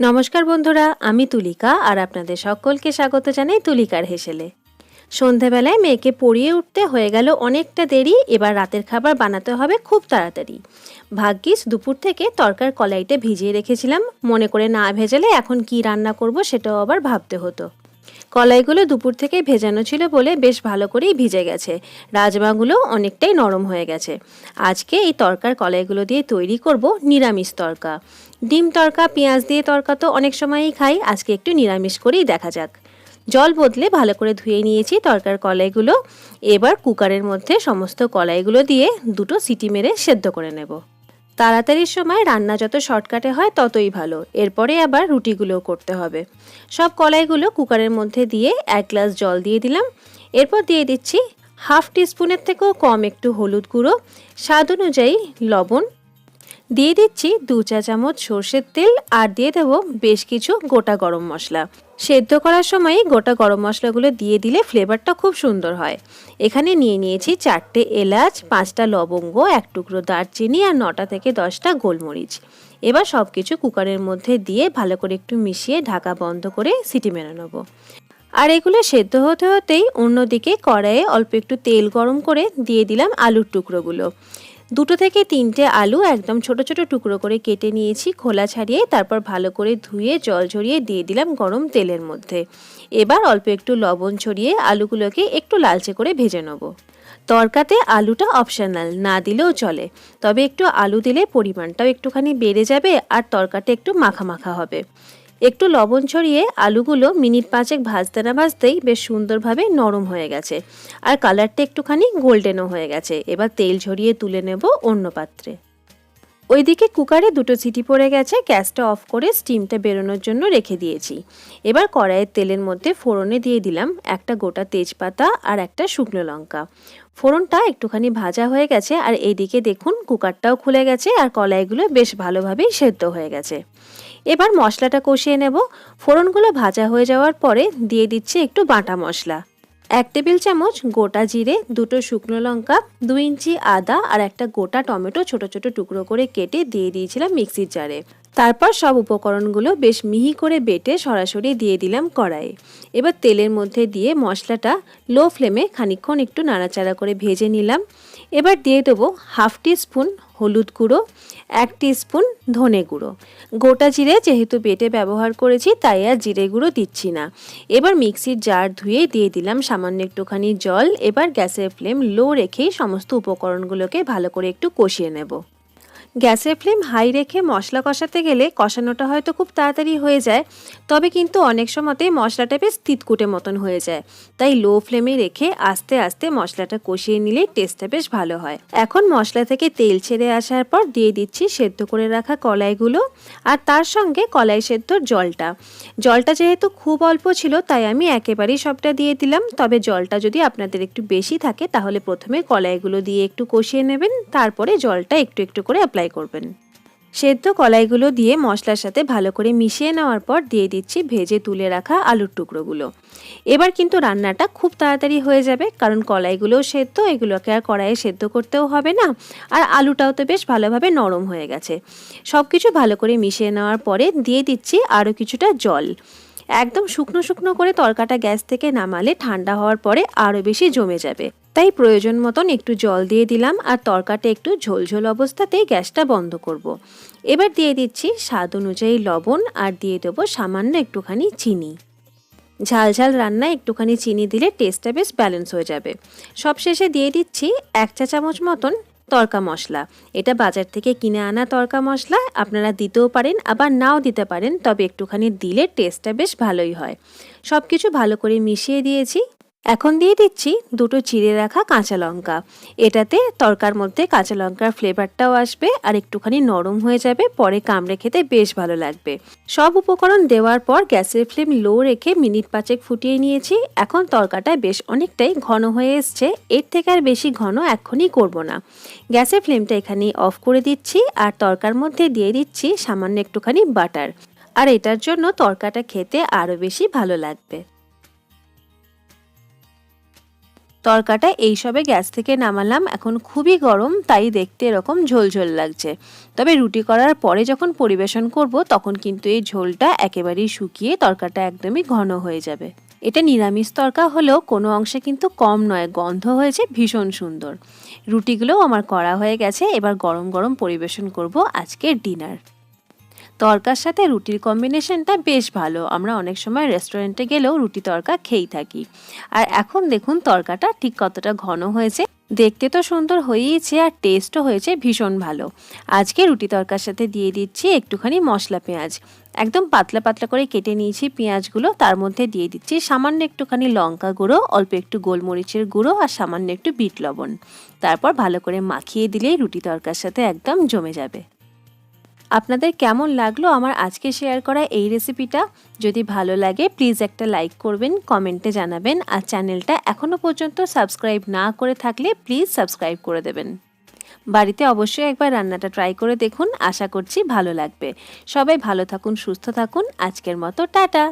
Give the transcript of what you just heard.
নমস্কার বন্ধুরা, আমি তুলিকা আর আপনাদের সকলকে স্বাগত জানাই তুলিকার হেসেলে। সন্ধেবেলায় মেয়েকে পড়িয়ে উঠতে হয়ে গেল অনেকটা দেরি, এবার রাতের খাবার বানাতে হবে খুব তাড়াতাড়ি। ভাগ্যিস দুপুর থেকে তরকার কলাইটা ভিজিয়ে রেখেছিলাম, মনে করে না ভেজালে এখন কি রান্না করব সেটাও আবার ভাবতে হতো। কলাইগুলো দুপুর থেকে ভেজানো ছিল বলে বেশ ভালো করেই ভিজে গেছে। রাজমাগুলো অনেকটাই নরম হয়ে গেছে। আজকে এই তরকার কলাইগুলো দিয়ে তৈরি করব নিরামিষ তরকা। ডিম তরকা, পেঁয়াজ দিয়ে তরকা তো অনেক সময়ই খাই, আজকে একটু নিরামিষ করেই দেখা যাক। জল বদলে ভালো করে ধুয়ে নিয়েছি তরকার কলাইগুলো। এবার কুকারের মধ্যে সমস্ত কলাইগুলো দিয়ে দুটো সিটি মেরে সেদ্ধ করে নেব। তাড়াতাড়ির সময় রান্না যত শর্টকাটে হয় ততই ভালো। এরপরে আবার রুটিগুলো করতে হবে। সব কলাইগুলো কুকারের মধ্যে দিয়ে এক গ্লাস জল দিয়ে দিলাম। এরপর দিয়ে দিচ্ছি হাফ টিস্পুনের থেকেও কম একটু হলুদ গুঁড়ো। স্বাদ অনুযায়ী লবণ দিয়ে দিচ্ছি দু চা চামচ সর্ষের তেল আর দিয়ে দেবো বেশ কিছু গোটা গরম মশলা। সেদ্ধ করার সময় গোটা গরম মশলাগুলো দিয়ে দিলে ফ্লেভারটা খুব সুন্দর হয়। এখানে নিয়ে নিয়েছি চারটে এলাচ, পাঁচটা লবঙ্গ, এক টুকরো দারচিনি আর নটা থেকে দশটা গোলমরিচ। এবার সব কিছু কুকারের মধ্যে দিয়ে ভালো করে একটু মিশিয়ে ঢাকা বন্ধ করে সিটি মেরে নেব। আর এগুলো সেদ্ধ হতে হতেই অন্যদিকে কড়াইয়ে অল্প একটু তেল গরম করে দিয়ে দিলাম আলুর টুকরোগুলো। দুটো থেকে তিনটে আলু একদম ছোট ছোট টুকরো করে কেটে নিয়েছি, খোলা ছাড়িয়ে তারপর ভালো করে ধুয়ে, জল ঝরিয়ে দিয়ে দিলাম গরম তেলের মধ্যে। এবার অল্প একটু লবণ ছড়িয়ে আলুগুলোকে একটু লালচে করে ভেজে নেব। তরকাতে আলুটা অপশনাল না দিলেও চলে। তবে একটু আলু দিলে পরিমাণটাও একটুখানি বেড়ে যাবে আর তরকাটা একটু মাখা মাখা হবে। একটু লবণ ছড়িয়ে আলুগুলো মিনিট পাঁচেক ভাজতে না ভাজতেই বেশ সুন্দরভাবে নরম হয়ে গেছে। আর কালারটা একটুখানি গোল্ডেনও হয়ে গেছে। এবার তেল ঝরিয়ে তুলে নেব অন্য পাত্রে। ওইদিকে কুকারে দুটো সিটি পড়ে গেছে, গ্যাসটা অফ করে স্টিমটা বেরোনোর জন্য রেখে দিয়েছি। এবার কড়াইয়ের তেলের মধ্যে ফোড়নে দিয়ে দিলাম একটা গোটা তেজপাতা আর একটা শুকনো লঙ্কা। ফোড়নটা একটুখানি ভাজা হয়ে গেছে আর এইদিকে দেখুন কুকারটাও খুলে গেছে আর কলাইগুলো বেশ ভালোভাবেই সেদ্ধ হয়ে গেছে। এবার মশলাটা কষিয়ে নেব। ফোড়নগুলো ভাজা হয়ে যাওয়ার পরে দিয়ে দিচ্ছে একটু বাটা মশলা। এক টেবিল চামচ গোটা জিরে, দুটো শুকনো লঙ্কা দু ইঞ্চি আদা আর একটা গোটা টমেটো ছোট ছোট টুকরো করে কেটে দিয়ে দিয়েছিলাম মিক্সির জারে। তারপর সব উপকরণগুলো বেশ মিহি করে বেটে সরাসরি দিয়ে দিলাম কড়াইয়ে। এবার তেলের মধ্যে দিয়ে মশলাটা লো ফ্লেমে খানিক্ষণ একটু নাড়াচাড়া করে ভেজে নিলাম। এবার দিয়ে দেবো হাফ টি স্পুন হলুদ গুঁড়ো, এক স্পুন ধনে গুঁড়ো। গোটা জিরে যেহেতু বেটে ব্যবহার করেছি, তাই আর জিরে গুঁড়ো দিচ্ছি না। এবার মিক্সির জার ধুয়ে দিয়ে দিলাম সামান্য একটুখানি জল। এবার গ্যাসের ফ্লেম লো রেখেই সমস্ত উপকরণগুলোকে ভালো করে একটু কষিয়ে নেব। গ্যাসের ফ্লেম হাই রেখে মশলা কষাতে গেলে কষানোটা হয়তো খুব তাড়াতাড়ি হয়ে যায়, তবে কিন্তু অনেক সময়তেই মশলাটা বেশ তিতকুটে মতন হয়ে যায়। তাই লো ফ্লেমে রেখে আস্তে আস্তে মশলাটা কষিয়ে নিলে টেস্টটা বেশ ভালো হয়। এখন মশলা থেকে তেল ছেড়ে আসার পর দিয়ে দিচ্ছি সেদ্ধ করে রাখা কলাইগুলো আর তার সঙ্গে কলাই সেদ্ধর জলটা। জলটা যেহেতু খুব অল্প ছিল, তাই আমি একেবারেই সবটা দিয়ে দিলাম। তবে জলটা যদি আপনাদের একটু বেশি থাকে, তাহলে প্রথমে কলাইগুলো দিয়ে একটু কষিয়ে নেবেন। তারপরে জলটা একটু একটু করে অ্যাপ্লাই করবেন। সেদ্ধ কলাইগুলো দিয়ে মশলার সাথে ভালো করে মিশিয়ে নেওয়ার পর দিয়ে দিচ্ছি ভেজে তুলে রাখা আলুর টুকরোগুলো। এবার কিন্তু রান্নাটা খুব তাড়াতাড়ি হয়ে যাবে, কারণ কলাইগুলোও সেদ্ধ, এগুলোকে আর কড়াইয়ে সেদ্ধ করতেও হবে না। আর আলুটাও তো বেশ ভালোভাবে নরম হয়ে গেছে। সব কিছু ভালো করে মিশিয়ে নেওয়ার পরে দিয়ে দিচ্ছি আরও কিছুটা জল। একদম শুকনো শুকনো করে তরকাটা গ্যাস থেকে নামালে ঠান্ডা হওয়ার পরে আরও বেশি জমে যাবে। তাই প্রয়োজন মতন একটু জল দিয়ে দিলাম আর তরকাটা একটু ঝোলঝোল অবস্থাতেই গ্যাসটা বন্ধ করব। এবার দিয়ে দিচ্ছি স্বাদ অনুযায়ী লবণ আর দিয়ে দেবো সামান্য একটুখানি চিনি। ঝাল ঝাল রান্নায় একটুখানি চিনি দিলে টেস্টটা বেশ ব্যালেন্স হয়ে যাবে। সবশেষে দিয়ে দিচ্ছি এক চা চামচ মতন তরকা মশলা। এটা বাজার থেকে কিনে আনা তরকা মশলা, আপনারা দিতেও পারেন, আবার নাও দিতে পারেন, তবে একটুখানি দিলে টেস্টটা বেশ ভালোই হয়। সব কিছু ভালো করে মিশিয়ে দিয়েছি। এখন দিয়ে দিচ্ছি দুটো চিড়ে রাখা কাঁচা লঙ্কা। এটাতে তরকার মধ্যে কাঁচা লঙ্কার ফ্লেভারটাও আসবে আর একটুখানি নরম হয়ে যাবে, পরে কামড়ে খেতে বেশ ভালো লাগবে। সব উপকরণ দেওয়ার পর গ্যাসের ফ্লেম লো রেখে মিনিট পাঁচেক ফুটিয়ে নিয়েছি। এখন তরকাটা বেশ অনেকটাই ঘন হয়ে এসছে, এর থেকে আর বেশি ঘন এখনই করব না। গ্যাসের ফ্লেমটা এখানেই অফ করে দিচ্ছি আর তরকার মধ্যে দিয়ে দিচ্ছি সামান্য একটুখানি বাটার। আর এটার জন্য তরকাটা খেতে আরও বেশি ভালো লাগবে। তরকাটা এইসবে গ্যাস থেকে নামালাম। এখন খুবই গরম, তাই দেখতে এরকম ঝোলঝোল লাগছে। তবে রুটি করার পরে যখন পরিবেশন করব, তখন কিন্তু এই ঝোলটা একেবারেই শুকিয়ে তরকাটা একদমই ঘন হয়ে যাবে। এটা নিরামিষ তরকা হলেও কোনো অংশে কিন্তু কম নয়, গন্ধ হয়েছে ভীষণ সুন্দর। রুটিগুলোও আমার করা হয়ে গেছে, এবার গরম গরম পরিবেশন করব আজকের ডিনার। তরকার সাথে রুটির কম্বিনেশনটা বেশ ভালো। আমরা অনেক সময় রেস্টুরেন্টে গেলেও রুটি তরকা খেয়েই থাকি। আর এখন দেখুন তরকাটা ঠিক কতটা ঘন হয়েছে। দেখতে তো সুন্দর হয়েইছে আর টেস্টও হয়েছে ভীষণ ভালো। আজকে রুটি তরকার সাথে দিয়ে দিচ্ছি একটুখানি মশলা পেঁয়াজ। একদম পাতলা পাতলা করে কেটে নিয়েছি পেঁয়াজগুলো। তার মধ্যে দিয়ে দিচ্ছি সামান্য একটুখানি লঙ্কা গুঁড়ো, অল্প একটু গোলমরিচের গুঁড়ো আর সামান্য একটু বিট লবণ। তারপর ভালো করে মাখিয়ে দিলেই রুটি তরকার সাথে একদম জমে যাবে। আপনাদের কেমন লাগল আমার আজকে শেয়ার করা এই রেসিপিটা যদি ভালো লাগে প্লিজ একটা লাইক করবেন কমেন্টে জানাবেন, আর চ্যানেলটা এখনও পর্যন্ত সাবস্ক্রাইব না করে থাকলে প্লিজ সাবস্ক্রাইব করে দেবেন। বাড়িতে অবশ্যই একবার রান্নাটা ট্রাই করে দেখুন, আশা করছি ভালো লাগবে। সবাই ভালো থাকুন, সুস্থ থাকুন, আজকের মতো টাটা!